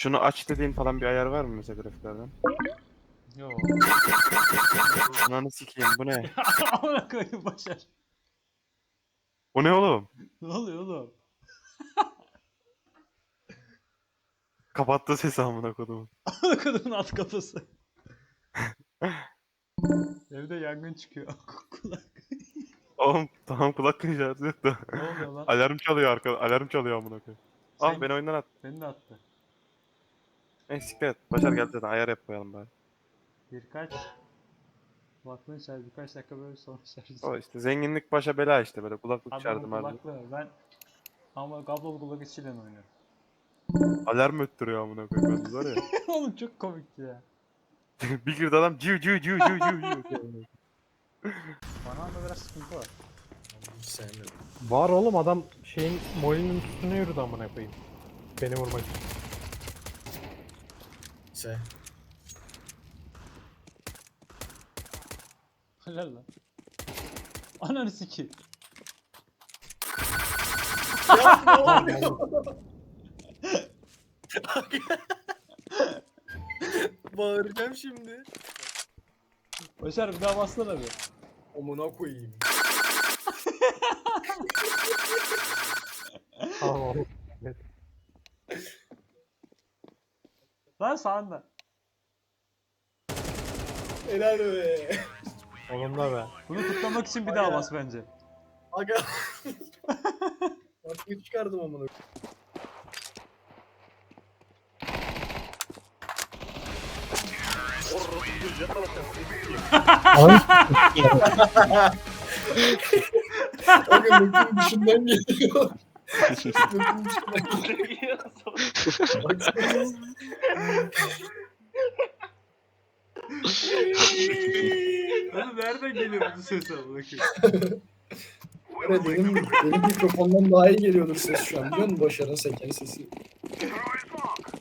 Şunu aç dediğin falan bir ayar var mı mesela grafiklerden? Yo. Ananı sikeyim bu ne? Amına koyayım başar. Bu ne oğlum? Ne oluyor oğlum? Kapattı sesi amına kodum. Amına koyduğumun alt kafası. Evde yangın çıkıyor. Kulak. Oğlum tamam kulak da. Ne oluyor lan? Alarm çalıyor arka. Alarm çalıyor amına koyayım. Al Sen- beni oyundan at. Beni de attı. Neyse siktir et. Başar geldi zaten ayar yap koyalım bari. Birkaç Kulaklığın şarjı birkaç dakika böyle sonra şarjı. O işte zenginlik başa bela işte böyle kulaklık Adamın çağırdım abi. kulaklığı. Ben ama kablolu kulak içiyle oynuyorum. Alarm öttürüyor amına koyayım var ya. Oğlum çok komikti ya. bir girdi adam ciu ciu ciu ciu ciu ciu. Bana da biraz sıkıntı var. Var oğlum adam şeyin molinin üstüne yürüdü amına koyayım. Beni vurmak için. Se. Helal lan. Ananı sikeyim. ya ne oluyor? Bağıracağım şimdi. Başar bir daha bassana bir. Amına koyayım. Lan sağında. Helal be. Oğlum da be. Bunu kutlamak için bir daha bas bence. Aga. Bak çıkardım amına. Aga mümkün dışından geliyor. Mümkün dışından geliyor. Oğlum nereden geliyor bu ses amına Evet, benim, benim mikrofondan daha iyi geliyordur ses şu an biliyor musun? Başar'ın seken sesi.